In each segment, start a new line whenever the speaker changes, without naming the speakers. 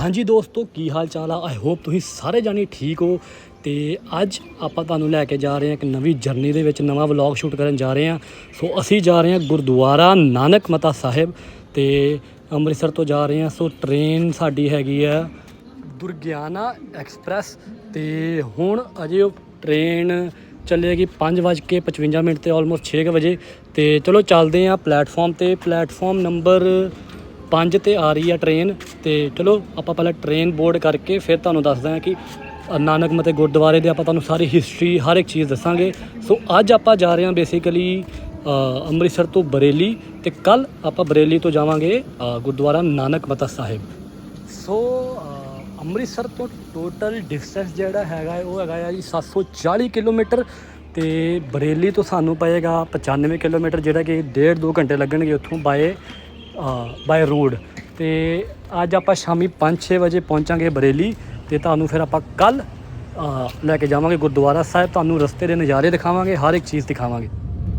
ਹਾਂਜੀ ਦੋਸਤੋ, ਕੀ ਹਾਲ ਚਾਲ ਆ? ਆਈ ਹੋਪ ਤੁਸੀਂ ਸਾਰੇ ਜਾਣੇ ਠੀਕ ਹੋ। ਤੇ ਅੱਜ ਆਪਾਂ ਤੁਹਾਨੂੰ ਲੈ ਕੇ ਜਾ ਰਹੇ ਹਾਂ ਇੱਕ ਨਵੀਂ ਜਰਨੀ ਦੇ ਵਿੱਚ, ਨਵਾਂ ਵਲੌਗ ਸ਼ੂਟ ਕਰਨ ਜਾ ਰਹੇ ਹਾਂ। ਸੋ ਅਸੀਂ ਜਾ ਰਹੇ ਹਾਂ ਗੁਰਦੁਆਰਾ ਨਾਨਕ ਮਤਾ ਸਾਹਿਬ ਤੇ ਅੰਮ੍ਰਿਤਸਰ ਤੋਂ ਜਾ ਰਹੇ ਹਾਂ। ਸੋ ਟ੍ਰੇਨ ਸਾਡੀ ਹੈਗੀ ਆ ਦੁਰਗਿਆਨਾ ਐਕਸਪ੍ਰੈਸ ਤੇ ਹੁਣ ਅਜੇ ਉਹ ਟ੍ਰੇਨ ਚੱਲੇਗੀ 5:55 ਮਿੰਟ ਤੇ ਆਲਮੋਸਟ 6 ਵਜੇ। ਤੇ ਚਲੋ ਚੱਲਦੇ ਹਾਂ ਪਲੇਟਫਾਰਮ ਤੇ। ਪਲੇਟਫਾਰਮ ਨੰਬਰ 5 ਤੇ ਆ ਰਹੀ ਆ ਟ੍ਰੇਨ ਤੇ ਚਲੋ ਆਪਾਂ ਪਹਿਲਾਂ ਟ੍ਰੇਨ ਬੋਰਡ ਕਰਕੇ ਫਿਰ ਤੁਹਾਨੂੰ ਦੱਸਦਾ ਹਾਂ ਕਿ ਨਾਨਕ ਮਤੇ ਗੁਰਦੁਆਰੇ ਦੇ ਆਪਾਂ ਤੁਹਾਨੂੰ ਸਾਰੀ ਹਿਸਟਰੀ ਹਰ ਇੱਕ ਚੀਜ਼ ਦੱਸਾਂਗੇ। ਸੋ ਅੱਜ ਆਪਾਂ ਜਾ ਰਹੇ ਹਾਂ ਬੇਸਿਕਲੀ ਅੰਮ੍ਰਿਤਸਰ ਤੋਂ ਬਰੇਲੀ ਤੇ ਕੱਲ ਆਪਾਂ ਬਰੇਲੀ ਤੋਂ ਜਾਵਾਂਗੇ ਗੁਰਦੁਆਰਾ ਨਾਨਕ ਮਤਾ ਸਾਹਿਬ। ਸੋ ਅੰਮ੍ਰਿਤਸਰ ਤੋਂ ਟੋਟਲ ਡਿਸਟੈਂਸ ਜਿਹੜਾ ਹੈਗਾ ਉਹ ਹੈਗਾ ਆ ਜੀ 740 ਕਿਲੋਮੀਟਰ ਤੇ ਬਰੇਲੀ ਤੋਂ ਸਾਨੂੰ ਪਏਗਾ 95 ਕਿਲੋਮੀਟਰ, ਜਿਹੜਾ ਕਿ ਡੇਢ ਦੋ ਘੰਟੇ ਲੱਗਣਗੇ ਉੱਥੋਂ ਬਾਏ। ਬਾਏ ਰੋਡ ਤੇ ਅੱਜ ਆਪਾਂ ਸ਼ਾਮੀ 5-6 ਵਜੇ ਪਹੁੰਚਾਂਗੇ ਬਰੇਲੀ ਤੇ ਤੁਹਾਨੂੰ ਫਿਰ ਆਪਾਂ ਕੱਲ ਲੈ ਕੇ ਜਾਵਾਂਗੇ ਗੁਰਦੁਆਰਾ ਸਾਹਿਬ। ਤੁਹਾਨੂੰ ਰਸਤੇ ਦੇ ਨਜ਼ਾਰੇ ਦਿਖਾਵਾਂਗੇ, ਹਰ ਇੱਕ ਚੀਜ਼ ਦਿਖਾਵਾਂਗੇ।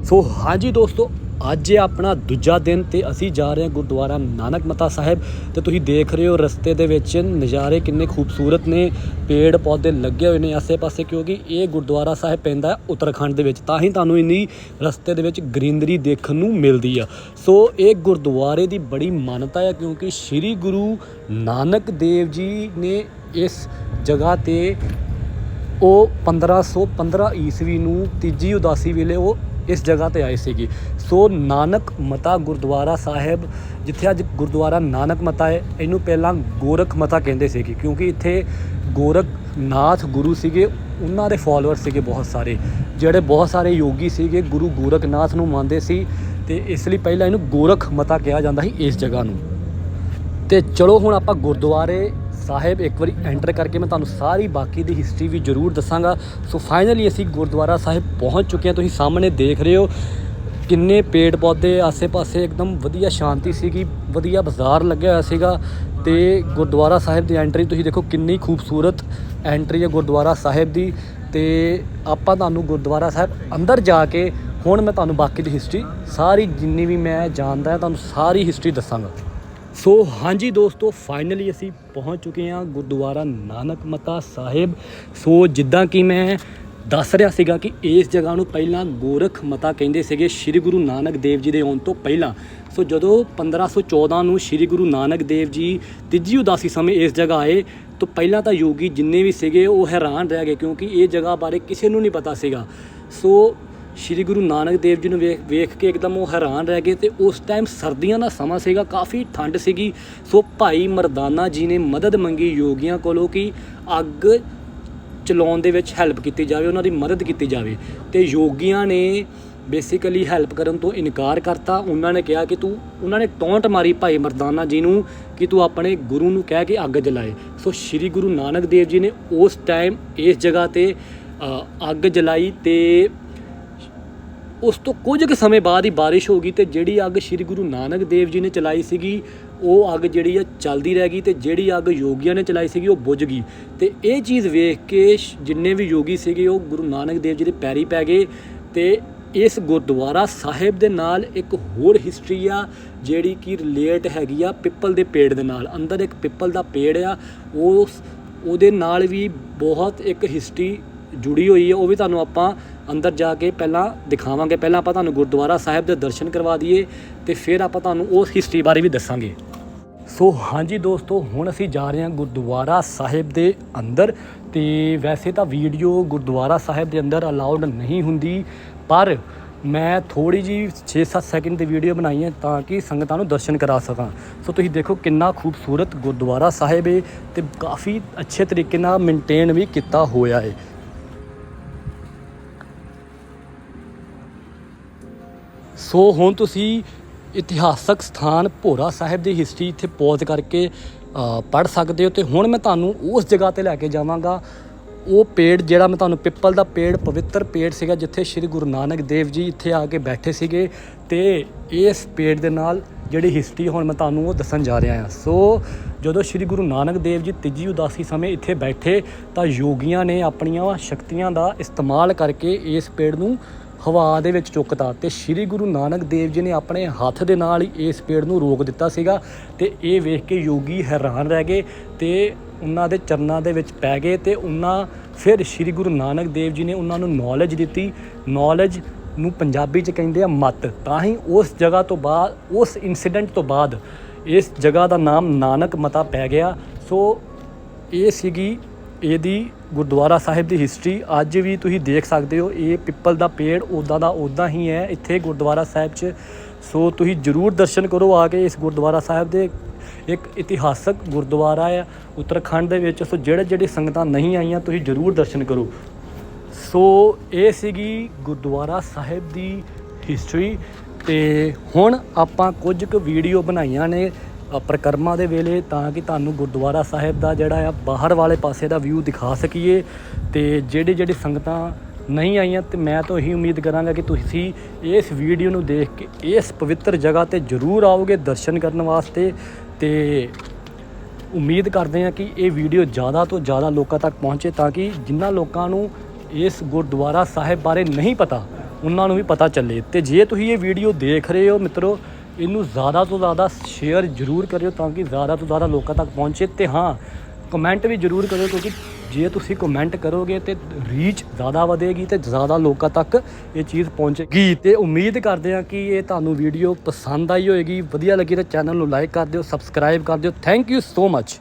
ਸੋ ਹਾਂਜੀ ਦੋਸਤੋ ਅੱਜ ਇਹ ਆਪਣਾ ਦੂਜਾ ਦਿਨ ਤੇ ਅਸੀਂ ਜਾ ਰਹੇ ਹਾਂ ਗੁਰਦੁਆਰਾ ਨਾਨਕ ਮਤਾ ਸਾਹਿਬ ਤੇ ਤੁਸੀਂ ਦੇਖ ਰਹੇ ਹੋ ਰਸਤੇ ਦੇ ਵਿੱਚ ਨਜ਼ਾਰੇ ਕਿੰਨੇ ਖੂਬਸੂਰਤ ਨੇ, ਪੇੜ ਪੌਦੇ ਲੱਗੇ ਹੋਏ ਨੇ ਆਸੇ-ਪਾਸੇ ਕਿਉਂਕਿ ਇਹ ਗੁਰਦੁਆਰਾ ਸਾਹਿਬ ਪੈਂਦਾ ਹੈ ਉੱਤਰਾਖੰਡ ਦੇ ਵਿੱਚ, ਤਾਂ ਹੀ ਤੁਹਾਨੂੰ ਇੰਨੀ ਰਸਤੇ ਦੇ ਵਿੱਚ ਗ੍ਰੀਨਰੀ ਦੇਖਣ ਨੂੰ ਮਿਲਦੀ ਆ। ਸੋ ਇਹ ਗੁਰਦੁਆਰੇ ਦੀ ਬੜੀ ਮਾਨਤਾ ਹੈ ਕਿਉਂਕਿ ਸ੍ਰੀ ਗੁਰੂ ਨਾਨਕ ਦੇਵ ਜੀ ਨੇ ਇਸ ਜਗ੍ਹਾ ਤੇ ਉਹ 1515 ਈਸਵੀ ਨੂੰ ਤੀਜੀ ਉਦਾਸੀ ਵੇਲੇ ਉਹ ਇਸ ਜਗ੍ਹਾ ਤੇ ਆਏ ਸੀਗੇ। ਸੋ ਨਾਨਕ ਮਤਾ ਗੁਰਦੁਆਰਾ ਸਾਹਿਬ, ਜਿੱਥੇ ਅੱਜ ਗੁਰਦੁਆਰਾ ਨਾਨਕ ਮਤਾ ਹੈ, ਇਹਨੂੰ ਪਹਿਲਾਂ ਗੋਰਖ ਮਤਾ ਕਹਿੰਦੇ ਸੀਗੇ, ਕਿਉਂਕਿ ਇੱਥੇ ਗੋਰਖ ਨਾਥ ਗੁਰੂ ਸੀਗੇ, ਉਹਨਾਂ ਦੇ ਫਾਲੋਅਰ ਸੀਗੇ ਬਹੁਤ ਸਾਰੇ, ਜਿਹੜੇ ਬਹੁਤ ਸਾਰੇ ਯੋਗੀ ਸੀਗੇ, ਗੁਰੂ ਗੋਰਖਨਾਥ ਨੂੰ ਮੰਨਦੇ ਸੀ, ਤੇ ਇਸ ਲਈ ਪਹਿਲਾਂ ਇਹਨੂੰ ਗੋਰਖ ਮਤਾ ਕਿਹਾ ਜਾਂਦਾ ਸੀ ਇਸ ਜਗ੍ਹਾ ਨੂੰ। ਤੇ ਚਲੋ ਹੁਣ ਆਪਾਂ ਗੁਰਦੁਆਰੇ ਸਾਹਿਬ, ਇੱਕ ਵਾਰੀ ਐਂਟਰ ਕਰਕੇ ਮੈਂ ਤੁਹਾਨੂੰ ਸਾਰੀ ਬਾਕੀ ਦੀ ਹਿਸਟਰੀ ਵੀ ਜ਼ਰੂਰ ਦੱਸਾਂਗਾ। ਸੋ ਫਾਈਨਲੀ ਅਸੀਂ ਗੁਰਦੁਆਰਾ ਸਾਹਿਬ ਪਹੁੰਚ ਚੁੱਕੇ ਹਾਂ। ਤੁਸੀਂ ਸਾਹਮਣੇ ਦੇਖ ਰਹੇ ਹੋ ਕਿੰਨੇ ਪੇੜ ਪੌਦੇ ਆਸੇ-ਪਾਸੇ ਇੱਕਦਮ ਵਧੀਆ ਸ਼ਾਂਤੀ ਸੀਗੀ, ਵਧੀਆ ਬਾਜ਼ਾਰ ਲੱਗਿਆ ਹੋਇਆ ਸੀਗਾ ਤੇ ਗੁਰਦੁਆਰਾ ਸਾਹਿਬ ਦੀ ਐਂਟਰੀ ਤੁਸੀਂ ਦੇਖੋ ਕਿੰਨੀ ਖੂਬਸੂਰਤ ਐਂਟਰੀ ਹੈ ਗੁਰਦੁਆਰਾ ਸਾਹਿਬ ਦੀ ਤੇ ਆਪਾਂ ਤੁਹਾਨੂੰ ਗੁਰਦੁਆਰਾ ਸਾਹਿਬ ਅੰਦਰ ਜਾ ਕੇ ਹੁਣ ਮੈਂ ਤੁਹਾਨੂੰ ਬਾਕੀ ਦੀ ਹਿਸਟਰੀ ਸਾਰੀ ਜਿੰਨੀ ਵੀ ਮੈਂ ਜਾਣਦਾ ਹਾਂ, ਤੁਹਾਨੂੰ ਸਾਰੀ ਹਿਸਟਰੀ ਦੱਸਾਂਗਾ। ਸੋ ਹਾਂਜੀ ਦੋਸਤੋ ਫਾਈਨਲੀ ਅਸੀਂ ਪਹੁੰਚ ਚੁੱਕੇ ਹਾਂ ਗੁਰਦੁਆਰਾ ਨਾਨਕ ਮਤਾ ਸਾਹਿਬ। ਸੋ ਜਿੱਦਾਂ ਕਿ ਮੈਂ ਦੱਸ ਰਿਹਾ ਸੀਗਾ ਕਿ ਇਸ ਜਗ੍ਹਾ ਨੂੰ ਪਹਿਲਾਂ ਗੋਰਖ ਮਤਾ ਕਹਿੰਦੇ ਸੀਗੇ ਸ੍ਰੀ ਗੁਰੂ ਨਾਨਕ ਦੇਵ ਜੀ ਦੇ ਆਉਣ ਤੋਂ ਪਹਿਲਾਂ। ਸੋ ਜਦੋਂ 1514 ਨੂੰ ਸ੍ਰੀ ਗੁਰੂ ਨਾਨਕ ਦੇਵ ਜੀ ਤੀਜੀ ਉਦਾਸੀ ਸਮੇਂ ਇਸ ਜਗ੍ਹਾ ਆਏ, ਤੋਂ ਪਹਿਲਾਂ ਤਾਂ ਯੋਗੀ ਜਿੰਨੇ ਵੀ ਸੀਗੇ ਉਹ ਹੈਰਾਨ ਰਹਿ ਗਏ ਕਿਉਂਕਿ ਇਹ ਜਗ੍ਹਾ ਬਾਰੇ ਕਿਸੇ ਨੂੰ ਨਹੀਂ ਪਤਾ ਸੀਗਾ। ਸੋ ਸ਼੍ਰੀ ਗੁਰੂ ਨਾਨਕ ਦੇਵ ਜੀ ਨੂੰ ਵੇਖ ਵੇਖ ਕੇ ਇੱਕਦਮ ਉਹ ਹੈਰਾਨ ਰਹਿ ਗਏ ਤੇ ਉਸ ਟਾਈਮ ਸਰਦੀਆਂ ਦਾ ਸਮਾਂ ਸੀਗਾ, ਕਾਫੀ ਠੰਡ ਸੀਗੀ। ਸੋ ਭਾਈ ਮਰਦਾਨਾ ਜੀ ਨੇ ਮਦਦ ਮੰਗੀ ਯੋਗੀਆਂ ਕੋਲੋਂ ਕਿ ਅੱਗ ਚਲਾਉਣ ਦੇ ਵਿੱਚ ਹੈਲਪ ਕੀਤੀ ਜਾਵੇ, ਉਹਨਾਂ ਦੀ ਮਦਦ ਕੀਤੀ ਜਾਵੇ। ਤੇ ਯੋਗੀਆਂ ਨੇ ਬੇਸਿਕਲੀ ਹੈਲਪ ਕਰਨ ਤੋਂ ਇਨਕਾਰ ਕਰਤਾ। ਉਹਨਾਂ ਨੇ ਕਿਹਾ ਕਿ ਤੂੰ, ਉਹਨਾਂ ਨੇ ਟੌਂਟ ਮਾਰੀ ਭਾਈ ਮਰਦਾਨਾ ਜੀ ਨੂੰ ਕਿ ਤੂੰ ਆਪਣੇ ਗੁਰੂ ਨੂੰ ਕਹਿ ਕੇ ਅੱਗ ਜਲਾਏ। ਸੋ ਸ਼੍ਰੀ ਗੁਰੂ ਨਾਨਕ ਦੇਵ ਜੀ ਨੇ ਉਸ ਟਾਈਮ ਇਸ ਜਗ੍ਹਾ ਤੇ ਅੱਗ ਜਲਾਈ ਤੇ ਉਸ ਤੋਂ ਕੁਝ ਕੁ ਸਮੇਂ ਬਾਅਦ ਹੀ ਬਾਰਿਸ਼ ਹੋ ਗਈ ਤੇ ਜਿਹੜੀ ਅੱਗ ਸ੍ਰੀ ਗੁਰੂ ਨਾਨਕ ਦੇਵ ਜੀ ਨੇ ਚਲਾਈ ਸੀਗੀ, ਉਹ ਅੱਗ ਜਿਹੜੀ ਆ ਚੱਲਦੀ ਰਹਿ ਗਈ ਤੇ ਜਿਹੜੀ ਅੱਗ ਯੋਗੀਆਂ ਨੇ ਚਲਾਈ ਸੀਗੀ, ਉਹ ਬੁਝ ਗਈ। ਤੇ ਇਹ ਚੀਜ਼ ਵੇਖ ਕੇ ਸ਼- ਜਿੰਨੇ ਵੀ ਯੋਗੀ ਸੀਗੇ, ਉਹ ਗੁਰੂ ਨਾਨਕ ਦੇਵ ਜੀ ਦੇ ਪੈਰੀ ਪੈ ਗਏ ਤੇ ਇਸ ਗੁਰਦੁਆਰਾ ਸਾਹਿਬ ਦੇ ਨਾਲ ਇੱਕ ਹੋਰ ਹਿਸਟਰੀ ਆ, ਜਿਹੜੀ ਕਿ ਰਿਲੇਟ ਹੈਗੀ ਆ ਪਿੱਪਲ ਦੇ ਪੇੜ ਦੇ ਨਾਲ। ਅੰਦਰ ਇੱਕ ਪਿੱਪਲ ਦਾ ਪੇੜ ਆ, ਉਹ ਉਹਦੇ ਨਾਲ ਵੀ ਬਹੁਤ ਇੱਕ ਹਿਸਟਰੀ ਜੁੜੀ ਹੋਈ ਹੈ ਉਹ ਵੀ ਤੁਹਾਨੂੰ ਆਪਾਂ ਅੰਦਰ ਜਾ ਕੇ ਪਹਿਲਾਂ ਦਿਖਾਵਾਂਗੇ, ਪਹਿਲਾਂ ਆਪਾਂ ਤੁਹਾਨੂੰ ਗੁਰਦੁਆਰਾ ਸਾਹਿਬ ਦੇ ਦਰਸ਼ਨ ਕਰਵਾ ਦਈਏ ਤੇ ਫਿਰ ਆਪਾਂ ਤੁਹਾਨੂੰ ਉਸ ਹਿਸਟਰੀ ਬਾਰੇ ਵੀ ਦੱਸਾਂਗੇ। ਸੋ ਹਾਂਜੀ ਦੋਸਤੋ, ਹੁਣ ਅਸੀਂ ਜਾ ਰਹੇ ਹਾਂ ਗੁਰਦੁਆਰਾ ਸਾਹਿਬ ਦੇ ਅੰਦਰ ਤੇ ਵੈਸੇ ਤਾਂ ਵੀਡੀਓ ਗੁਰਦੁਆਰਾ ਸਾਹਿਬ ਦੇ ਅੰਦਰ ਅਲਾਉਡ ਨਹੀਂ ਹੁੰਦੀ, ਪਰ ਮੈਂ ਥੋੜੀ ਜੀ 6-7 ਸੈਕਿੰਡ ਦੀ ਵੀਡੀਓ ਬਣਾਈ ਹੈ ਤਾਂ ਕਿ ਸੰਗਤਾਂ ਨੂੰ ਦਰਸ਼ਨ ਕਰਾ ਸਕਾਂ। ਸੋ ਤੁਸੀਂ ਦੇਖੋ ਕਿੰਨਾ ਖੂਬਸੂਰਤ ਗੁਰਦੁਆਰਾ ਸਾਹਿਬ ਹੈ ਤੇ ਕਾਫੀ ਅੱਛੇ ਤਰੀਕੇ ਨਾਲ ਮੇਨਟੇਨ ਵੀ ਕੀਤਾ ਹੋਇਆ ਹੈ ਸੋ ਹੁਣ ਤੁਸੀਂ ਇਤਿਹਾਸਕ ਸਥਾਨ ਭੋਰਾ ਸਾਹਿਬ ਦੀ ਹਿਸਟਰੀ ਇੱਥੇ ਪੌਜ਼ ਕਰਕੇ ਪੜ ਸਕਦੇ ਹੋ ਤੇ ਹੁਣ ਮੈਂ ਤੁਹਾਨੂੰ ਉਸ ਜਗ੍ਹਾ ਤੇ ਲੈ ਕੇ ਜਾਵਾਂਗਾ। ਉਹ ਪੇੜ ਜਿਹੜਾ ਮੈਂ ਤੁਹਾਨੂੰ ਪਿੱਪਲ ਦਾ ਪੇੜ, ਪਵਿੱਤਰ ਪੇੜ ਸੀਗਾ ਜਿੱਥੇ ਸ੍ਰੀ ਗੁਰੂ ਨਾਨਕ ਦੇਵ ਜੀ ਇੱਥੇ ਆ ਕੇ ਬੈਠੇ ਸੀਗੇ ਤੇ ਇਸ ਪੇੜ ਦੇ ਨਾਲ ਜਿਹੜੀ ਹਿਸਟਰੀ ਹੁਣ ਮੈਂ ਤੁਹਾਨੂੰ ਉਹ ਦੱਸਣ ਜਾ ਰਿਹਾ ਹਾਂ। ਸੋ ਜਦੋਂ ਸ੍ਰੀ ਗੁਰੂ ਨਾਨਕ ਦੇਵ ਜੀ ਤੀਜੀ ਉਦਾਸੀ ਸਮੇਂ ਇੱਥੇ ਬੈਠੇ ਤਾਂ ਯੋਗੀਆਂ ਨੇ ਆਪਣੀਆਂ ਸ਼ਕਤੀਆਂ ਦਾ ਇਸਤੇਮਾਲ ਕਰਕੇ ਇਸ ਪੇੜ ਨੂੰ ਹਵਾ ਦੇ ਵਿੱਚ ਚੁੱਕਤਾ ਤੇ ਸ੍ਰੀ ਗੁਰੂ ਨਾਨਕ ਦੇਵ ਜੀ ਨੇ ਆਪਣੇ ਹੱਥ ਦੇ ਨਾਲ ਹੀ ਇਸ ਪੇੜ ਨੂੰ ਰੋਕ ਦਿੱਤਾ ਸੀਗਾ ਤੇ ਇਹ ਵੇਖ ਕੇ ਯੋਗੀ ਹੈਰਾਨ ਰਹਿ ਗਏ ਤੇ ਉਹਨਾਂ ਦੇ ਚਰਨਾਂ ਦੇ ਵਿੱਚ ਪੈ ਗਏ ਤੇ ਉਹਨਾਂ ਫਿਰ ਸ੍ਰੀ ਗੁਰੂ ਨਾਨਕ ਦੇਵ ਜੀ ਨੇ ਉਹਨਾਂ ਨੂੰ ਨੌਲੇਜ ਦਿੱਤੀ। ਨੌਲੇਜ ਨੂੰ ਪੰਜਾਬੀ ਚ ਕਹਿੰਦੇ ਆ ਮਤ। ਤਾਂ ਹੀ ਉਸ ਜਗ੍ਹਾ ਤੋਂ ਬਾਅਦ ਉਸ ਇਨਸੀਡੈਂਟ ਤੋਂ ਬਾਅਦ ਇਸ ਜਗ੍ਹਾ ਦਾ ਨਾਮ ਨਾਨਕ ਮਤਾ ਪੈ ਗਿਆ। ਸੋ ਇਹ ਸੀਗੀ ਇਹਦੀ ਗੁਰਦੁਆਰਾ ਸਾਹਿਬ ਦੀ ਹਿਸਟਰੀ ਅੱਜ ਵੀ ਤੁਸੀਂ ਦੇਖ ਸਕਦੇ ਹੋ, ਇਹ ਪਿੱਪਲ ਦਾ ਪੇੜ ਉਦਾਂ ਦਾ ਉਦਾਂ ਹੀ ਹੈ, ਇੱਥੇ ਗੁਰਦੁਆਰਾ ਸਾਹਿਬ 'ਚ। ਸੋ ਤੁਸੀਂ ਜਰੂਰ ਦਰਸ਼ਨ ਕਰੋ ਆ ਕੇ ਇਸ ਗੁਰਦੁਆਰਾ ਸਾਹਿਬ ਦੇ, ਇੱਕ ਇਤਿਹਾਸਕ ਗੁਰਦੁਆਰਾ ਹੈ ਉੱਤਰਾਖੰਡ ਦੇ ਵਿੱਚ। ਸੋ ਜਿਹੜੇ ਜਿਹੜੇ ਸੰਗਤਾਂ ਨਹੀਂ ਆਈਆਂ, ਤੁਸੀਂ ਜਰੂਰ ਦਰਸ਼ਨ ਕਰੋ। ਸੋ ਇਹ ਸੀਗੀ ਗੁਰਦੁਆਰਾ ਸਾਹਿਬ ਦੀ ਹਿਸਟਰੀ ਤੇ ਹੁਣ ਆਪਾਂ ਕੁਝ ਕੁ ਵੀਡੀਓ ਬਣਾਈਆਂ ਨੇ। ਪ੍ਰਕਰਮਾਂ ਦੇ ਵੇਲੇ ਤਾਂ ਕਿ ਤੁਹਾਨੂੰ ਗੁਰਦੁਆਰਾ ਸਾਹਿਬ ਦਾ ਜਿਹੜਾ ਆ, ਬਾਹਰ ਵਾਲੇ ਪਾਸੇ ਦਾ ਵਿਊ ਦਿਖਾ ਸਕੀਏ ਤੇ ਜਿਹੜੇ ਜਿਹੜੇ ਸੰਗਤਾਂ ਨਹੀਂ ਆਈਆਂ ਤੇ ਮੈਂ ਤਾਂ ਇਹੀ ਉਮੀਦ ਕਰਾਂਗਾ ਕਿ ਤੁਸੀਂ ਇਸ ਵੀਡੀਓ ਨੂੰ ਦੇਖ ਕੇ, ਇਸ ਪਵਿੱਤਰ ਜਗ੍ਹਾ ਤੇ ਜ਼ਰੂਰ ਆਓਗੇ ਦਰਸ਼ਨ ਕਰਨ ਵਾਸਤੇ ਤੇ ਉਮੀਦ ਕਰਦੇ ਹਾਂ ਕਿ ਇਹ ਵੀਡੀਓ ਜ਼ਿਆਦਾ ਤੋਂ ਜ਼ਿਆਦਾ ਲੋਕਾਂ ਤੱਕ ਪਹੁੰਚੇ ਤਾਂ ਕਿ ਜਿਨ੍ਹਾਂ ਲੋਕਾਂ ਨੂੰ ਇਸ ਗੁਰਦੁਆਰਾ ਸਾਹਿਬ ਬਾਰੇ ਨਹੀਂ ਪਤਾ, ਉਹਨਾਂ ਨੂੰ ਵੀ ਪਤਾ ਚੱਲੇ ਤੇ ਜੇ ਤੁਸੀਂ ਇਹ ਵੀਡੀਓ ਦੇਖ ਰਹੇ ਹੋ ਮਿੱਤਰੋ ਇਹਨੂੰ ਜ਼ਿਆਦਾ ਤੋਂ ਜ਼ਿਆਦਾ ਸ਼ੇਅਰ ਜ਼ਰੂਰ ਕਰਿਓ ਤਾਂ ਕਿ ਜ਼ਿਆਦਾ ਤੋਂ ਜ਼ਿਆਦਾ ਲੋਕਾਂ ਤੱਕ ਪਹੁੰਚੇ ਤੇ ਹਾਂ ਕਮੈਂਟ ਵੀ ਜ਼ਰੂਰ ਕਰਿਓ ਕਿਉਂਕਿ ਜੇ ਤੁਸੀਂ ਕਮੈਂਟ ਕਰੋਗੇ ਤੇ ਰੀਚ ਜ਼ਿਆਦਾ ਵਧੇਗੀ ਤੇ ਜ਼ਿਆਦਾ ਲੋਕਾਂ ਤੱਕ ਇਹ ਚੀਜ਼ ਪਹੁੰਚੇਗੀ। ਤੇ ਉਮੀਦ ਕਰਦੇ ਹਾਂ ਕਿ ਇਹ ਤੁਹਾਨੂੰ ਵੀਡੀਓ ਪਸੰਦ ਆਈ ਹੋਏਗੀ। ਵਧੀਆ ਲੱਗੀ ਤਾਂ ਚੈਨਲ ਨੂੰ ਲਾਈਕ ਕਰ ਦਿਓ ਸਬਸਕ੍ਰਾਈਬ ਕਰ ਦਿਓ। Thank you so much